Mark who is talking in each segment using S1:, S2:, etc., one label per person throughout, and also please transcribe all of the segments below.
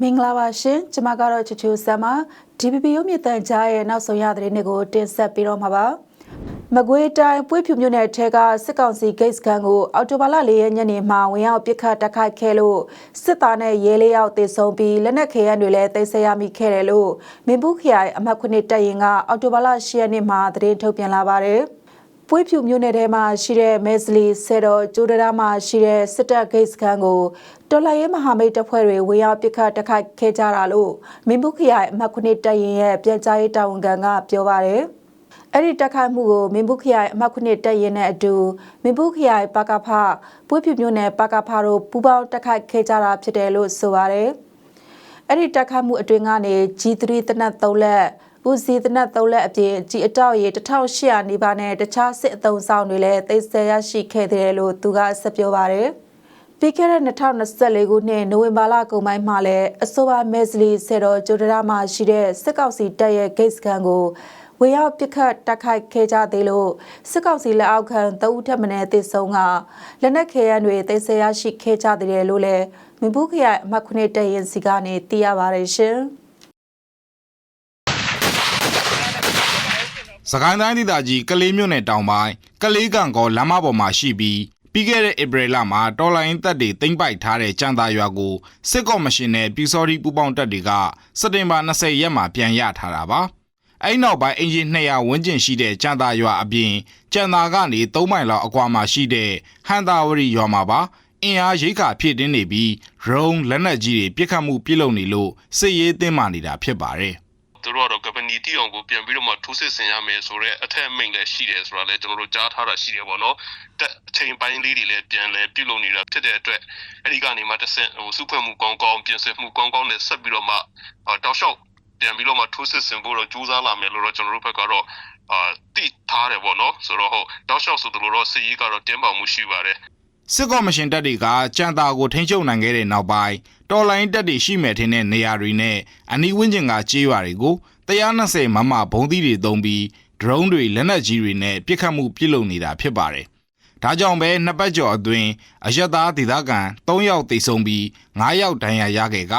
S1: မင်္ဂလာပါရှင်ကျွန်မကတော့ချူချူဆမ်ပါ DPP ရုပ်မြင့်တန်ကြားရဲ့နောက်ဆုံးရသတင်းတွေကိုတင်ဆက်ပေးတော့မှာပါမကွေးတိုင်းပွေးဖြူမြို့နယ်ထဲကစစ်ကောင်စီဂိတ်စခန်းကိုအော်တိုဘာလ၄ရက်ညနေမှာဝင်ရောက်ပစ်ခတ်တိုက်ခိုက်ခဲ့လို့စစ်သားနဲ့ရဲလေးယောက်တေဆုံးပြီးလက်နက်ခဲယမ်းတွေလည်းသိမ်းဆည်းရမိခဲ့တယ်လို့မင်းဘူးခရိုင်အမှတ်ခုနှစ်တပ်ရင်ကအော်တိုဘာလ၈ရက်နေ့မှာသတင်းထုတ်ပြန်လာပါတယ် ပွေးဖြူမြို့နယ်ထဲမှာရှိတဲ့မဲစလီဆယ်တော်ကျိုးဒရာမှာရှိတဲ့စစ်တပ်ဂိတ်စခန်းကိုတော်လှန်ရေးမဟာမိတ်တပ်ဖွဲ့တွေဝင်ရောက်ပစ်ခတ်တိုက်ခိုက်ခဲ့ကြတာလို့မင်းဘူးခရိုင်အမှတ်ခုနှစ်တပ်ရင်ရဲ့ပြန်ကြားရေးတာဝန်ခံကပြောပါတယ်။အဲ့ဒီတက်ခိုက်မှုကိုမင်းဘူးခရိုင်အမှတ်ခုနှစ်တပ်ရင်နဲ့အတူမင်းဘူးခရိုင်ပကဖပွေးဖြူမြို့နယ်ပကဖတို့ပူးပေါင်းတက်ခိုက်ခဲ့ကြတာဖြစ်တယ်လို့ဆိုပါတယ်။အဲ့ဒီတက်ခိုက်မှုအတွင်းကနေ G3 တနက်3လက် ဦးစီးတနက်3လက်အပြင်ကြီးအတောက်ရေ1800နီးပါးနဲ့တခြားစစ်အုံဆောင်တွေလည်းသိမ်းဆည်းရရှိခဲ့တယ်လို့သူကဆက်ပြောပါတယ်။ပြီးခဲ့တဲ့2024ခုနှစ်နိုဝင်ဘာလကုန်ပိုင်းမှာလည်းအဆိုပါမဲစလီဆယ်တော်ဂျိုဒရာမှာရှိတဲ့စစ်ကောက်စီတပ်ရဲ့ဂိတ်စကန်ကိုဝေရောက်ပစ်ခတ်တိုက်ခိုက်ခဲ့ကြသေးလို့စစ်ကောက်စီလက်အောက်ခံတအုပ်ထက်မနည်းသေဆုံးကလက်နက်ခဲယမ်းတွေသိမ်းဆည်းရရှိခဲ့ကြသေးတယ်လို့လည်းမင်းဘူးခရိုင်အမှတ်ခုနှစ်တရင်စီကနေသိရပါတယ်ရှင်။
S2: စကိုင်းတိုင်းဒေသကြီးကလေးမြို့နယ်တောင်ပိုင်းကလေးကန်ကောလမ်းမပေါ်မှာရှိပြီးပြီးခဲ့တဲ့ဧပြီလမှာတော်လိုင်းတပ်တွေတင်ပိုက်ထားတဲ့ကြံသာရွာကိုစစ်ကော်မရှင်နဲ့ပြည်စော်ဒီပူပေါင်းတပ်တွေကစက်တင်ဘာ20ရက်မှာပြန်ရထားတာပါအဲ့နောက်ပိုင်းအင်ဂျင်200ဝန်းကျင်ရှိတဲ့ကြံသာရွာအပြင်ကြံသာကနေ3မိုင်လောက်အကွာမှာရှိတဲ့ဟန်တာဝရီရွာမှာပါအင်အားရိတ်ခါဖြစ်တင်းနေပြီးရုံးလက်နက်ကြီးတွေပြစ်ခတ်မှုပြုလုပ်နေလို့စစ်ရေးတင်းမာနေတာဖြစ်ပါတယ်
S3: သူတို့ကတော့ကပ နီတီအောင်ကိုပြန်ပြီးတော့မှထိုးစစ်ဆင်ရမယ်ဆိုတော့အထက်အမိန့်လည်းရှိတယ်ဆိုတာလည်းကျွန်တော်တို့ကြားထားတာရှိတယ်ပေါ့နော်တက်အချိန်ပိုင်းလေးတွေလည်းပြန်လဲပြုလုပ်နေတာဖြစ်တဲ့အတွက်အဲ့ဒီကနေမှတစ်ဆင့်ဟိုစုဖွဲ့မှုကောင်းကောင်းပြင်ဆင်မှုကောင်းကောင်းနဲ့ဆက်ပြီးတော့မှတောက်လျှောက်ပြန်ပြီးတော့မှထိုးစစ်ဆင်ဖို့တော့ကြိုးစားလာမယ်လို့တော့ကျွန်တော်တို့ဘက်ကတော့အာတိထားတယ်ပေါ့နော်ဆိုတော့ဟုတ်တောက်လျှောက်ဆိုသူတို့တော့စစ်ရေးကတော့တင်းပေါမှုရှိပါတယ်
S2: စစ်ကော်မရှင်တပ်တွေကကြံတာကိုထိန်းချုပ်နိုင်ခဲ့တဲ့နောက်ပိုင်းတော်လိုင်းတပ်တွေရှိမဲ့ထင်းတဲ့နေရာတွေနဲ့အနီးဝန်းကျင်ကကြေးရွာတွေကို120မမဘုံသီးတွေသုံးပြီးဒရုန်းတွေလက်နက်ကြီးတွေနဲ့ပစ်ခတ်မှုပြုလုပ်နေတာဖြစ်ပါတယ်။ဒါကြောင့်ပဲနှစ်ပတ်ကျော်အတွင်းအယက်သားဒေသခံ3ယောက်သေဆုံးပြီး9ယောက်ဒဏ်ရာရခဲ့က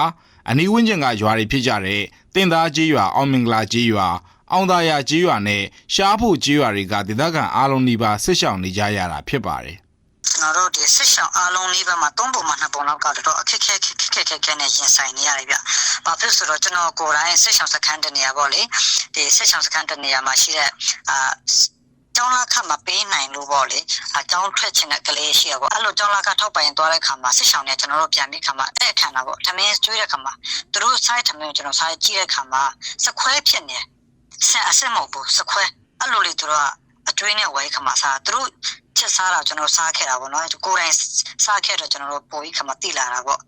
S2: အနီးဝန်းကျင်ကရွာတွေဖြစ်ကြတဲ့တင်သားကြေးရွာအောင်မင်္ဂလာကြေးရွာအောင်သာယာကြေးရွာနဲ့ရှားဖို့ကြေးရွာတွေကဒေသခံအားလုံးဒီပါဆစ်ဆောင်နေကြရတာဖြစ်ပါတယ်။
S4: ကျွန်တော်တို့ဒီစစ်ဆောင်အားလုံးလေးဘက်မှာ၃ပုံမှနှစ်ပုံလောက်ကတော့အခက်ခဲခက်ခဲခက်ခဲနဲ့ရင်ဆိုင်နေရတယ်ဗျ။ဘာဖြစ်ဆိုတော့ကျွန်တော်ကိုယ်တိုင်စစ်ဆောင်စခန်းတနေရာပေါ့လေ။ဒီစစ်ဆောင်စခန်းတနေရာမှာရှိတဲ့အာကျောင်းလာခတ်မပေးနိုင်လို့ပေါ့လေအကျောင်းထွက်ချင်တဲ့ကလေးရှိရပေါ့အဲ့လိုကျောင်းလာခထောက်ပိုင်သွားတဲ့ခါမှာစစ်ဆောင်เนี่ยကျွန်တော်တို့ပြန်ပြီးခါမှာအဲ့ခံတာပေါ့ထမင်းကျွေးတဲ့ခါမှာသူတို့ဆိုင်ထမင်းကိုကျွန်တော်ဆိုင်ကြည့်တဲ့ခါမှာစခွဲဖြစ်နေဆက်အဆက်မဟုတ်ဘူးစခွဲအဲ့လိုလေသူတို့ကအကျွေးနဲ့ဝဲခါမှာစားသူတို့ ချက်စားတာကျွန်တော်စားခဲ့တာပေါ့နော်ကိုယ်တိုင်စားခဲ့တော့ကျွန်တော်တို့ပိုပြီးခမတိလာတာပေါ့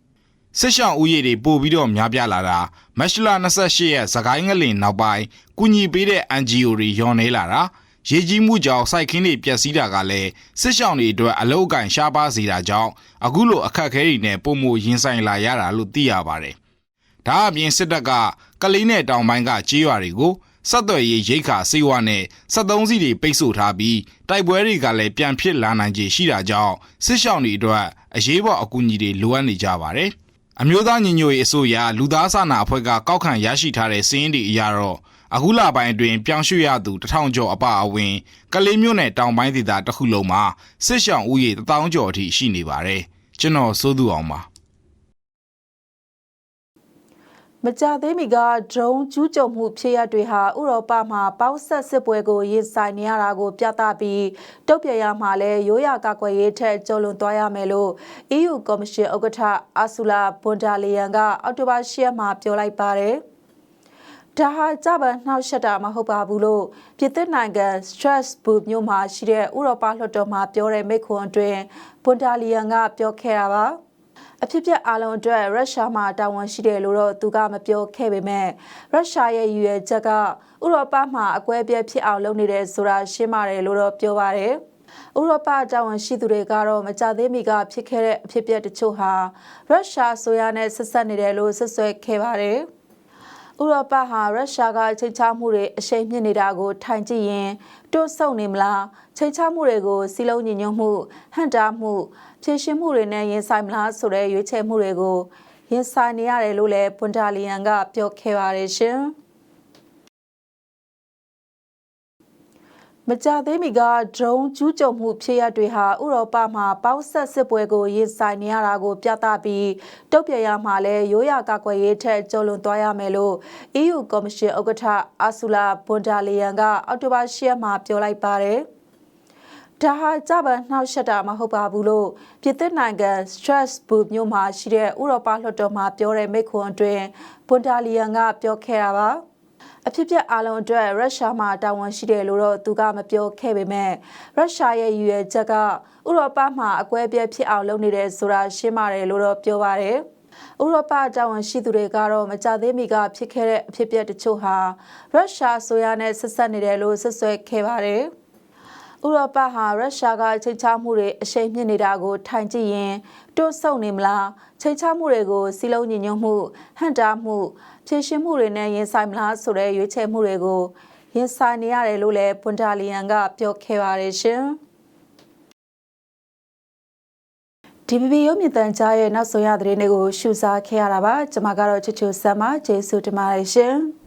S2: စစ်ရှောင်းဦးရေတွေပို့ပြီးတော့များပြားလာတာမက်ရှလာ28ရက်ဇကိုင်းငလင်နောက်ပိုင်းကုညီပေးတဲ့ NGO တွေညော်နေလာတာရေကြီးမှုကြောင့်စိုက်ခင်းတွေပျက်စီးတာကလည်းစစ်ရှောင်းတွေအတွက်အလောက်အကင်ရှားပါစေတာကြောင့်အခုလိုအခက်အခဲတွေနဲ့ပုံမရင်ဆိုင်လာရတာလို့သိရပါတယ်။ဒါအပြင်စစ်တပ်ကကလေးနဲ့တောင်ပိုင်းကကြေးရွာတွေကို ဆက်သွယ်ရေးရိတ်ခါစေဝါနဲ့73စီတွေပိတ်ဆို့ထားပြီးတိုက်ပွဲတွေကလည်းပြန်ဖြစ်လာနိုင်ခြေရှိတာကြောင့်စစ်ရှောင်းတွေအတွက်အရေးပေါ်အကူအညီတွေလိုအပ်နေကြပါတယ်။အမျိုးသားညီညွတ်ရေးအစိုးရလူသားစာနာအဖွဲ့ကကောက်ခံရရှိထားတဲ့စီးရင်တွေအရတော့အခုလပိုင်းအတွင်းပြောင်းရွှေ့ရသူတထောင်ကျော်အပအဝင်ကလေးမျိုးနဲ့တောင်ပိုင်းဒေသတစ်ခုလုံးမှာစစ်ရှောင်းဦးရေ1000ကျော်အထိရှိနေပါတယ်။ကျွန်တော်စိုးသူအောင်ပါ
S1: မကြသေးမီကဒရုန်းကျူးကျော်မှုဖြစ်ရပ်တွေဟာဥရောပမှာပေါင်းဆက်စစ်ပွဲကိုရင်ဆိုင်နေရတာကိုပြသပြီးတုတ်ပြရမှာလဲရိုးရာကာကွယ်ရေးထက်ကျော်လွန်သွားရမယ်လို့ EU ကော်မရှင်ဥက္ကဋ္ဌအာဆူလာဘွန်ဒါလီယန်ကအောက်တိုဘာ10ရက်မှာပြောလိုက်ပါတယ်။ဒါဟာကြပန်နှောက်ယှက်တာမဟုတ်ပါဘူးလို့ပြည်သစ်နိုင်ငံ Strasbourg မြို့မှာရှိတဲ့ဥရောပလွှတ်တော်မှာပြောတဲ့မိန့်ခွန်းအတွင်းဘွန်ဒါလီယန်ကပြောခဲ့တာပါ။ အဖြစ်ပြအလုံးအတွက်ရုရှားမှာတာဝန်ရှိတယ်လို့တော့သူကမပြောခဲ့ပေမဲ့ရုရှားရဲ့ရည်ရွယ်ချက်ကဥရောပမှာအကွဲပြဲဖြစ်အောင်လုပ်နေတယ်ဆိုတာရှင်းပါတယ်လို့တော့ပြောပါတယ်။ဥရောပတာဝန်ရှိသူတွေကတော့မကြသေးမီကဖြစ်ခဲ့တဲ့အဖြစ်ပြတချို့ဟာရုရှားဆိုရနဲ့ဆက်ဆက်နေတယ်လို့ဆွဆွဲခဲ့ပါတယ်။ ရောပဟာရုရှားကချိန်ချမှုတွေအရှိန်မြင့်နေတာကို ထိုင်ကြည့်ရင်တွန့်ဆုတ်နေမလားချိန်ချမှုတွေကိုစီလုံးညီညွတ်မှုဟန်တာမှုဖြည့်ရှင်းမှုတွေနဲ့ရင်ဆိုင်မလားဆိုတဲ့ရွေးချယ်မှုတွေကိုရင်ဆိုင်နေရတယ်လို့လည်းပွန်တာလီယန်ကပြောခဲ့ပါတယ်ရှင်။ မကြသေးမီကဒရုန်းကျူးကျော်မှုဖြစ်ရပ်တွေဟာဥရောပမှာပေါက်ဆက်စစ်ပွဲကိုရင်ဆိုင်နေရတာကိုပြသပြီးတုတ်ပြရမှာလဲရိုးရာကာကွယ်ရေးထက်ကျော်လွန်သွားရမယ်လို့ EU ကော်မရှင်ဥက္ကဋ္ဌအာဆူလာဘွန်ဒါလီယန်ကအောက်တိုဘာ10ရက်မှာပြောလိုက်ပါတယ်။ဒါဟာကြပန်နှောက်ယှက်တာမဟုတ်ပါဘူးလို့ပြည်သစ်နိုင်ငံ Strasbourg မြို့မှာရှိတဲ့ဥရောပလွှတ်တော်မှာပြောတဲ့မိန့်ခွန်းအတွင်းဘွန်ဒါလီယန်ကပြောခဲ့တာပါ။ အဖြစ်အပျက်အလုံးအတွက်ရုရှားမှာတာဝန်ရှိတယ်လို့တော့သူကမပြောခဲ့ပေမဲ့ရုရှားရဲ့ရည်ရွယ်ချက်ကဥရောပမှာအကွဲအပြဲဖြစ်အောင်လုပ်နေတယ်ဆိုတာရှင်းပါတယ်လို့တော့ပြောပါတယ်။ဥရောပတာဝန်ရှိသူတွေကတော့မကြသေးမီကဖြစ်ခဲ့တဲ့အဖြစ်အပျက်တချို့ဟာရုရှားဆိုရနဲ့ဆက်ဆက်နေတယ်လို့ဆွဆွဲခဲ့ပါတယ်။ ဥရောပဟာရုရှားကချိန်ချမှုတွေအရှိန်မြင့်နေတာကို ထိုင်ကြည့်ရင်တွန့်ဆုတ်နေမလားချိန်ချမှုတွေကိုစီလုံးညီညွတ်မှုဟန်တာမှုဖြည့်ရှင်းမှုတွေနဲ့ရင်ဆိုင်မလားဆိုတဲ့ရွေးချယ်မှုတွေကိုရင်ဆိုင်နေရတယ်လို့လည်းပွန်တာလီယန်ကပြောခဲ့ပါတယ်ရှင်။ DPP ရုပ်မြင်သံကြားရဲ့နောက်ဆုံးရသတင်းတွေကိုရှုစားခဲ့ရတာပါကျွန်မကတော့ချစ်ချူဆမ်မကျေးဇူးတင်ပါတယ်ရှင်။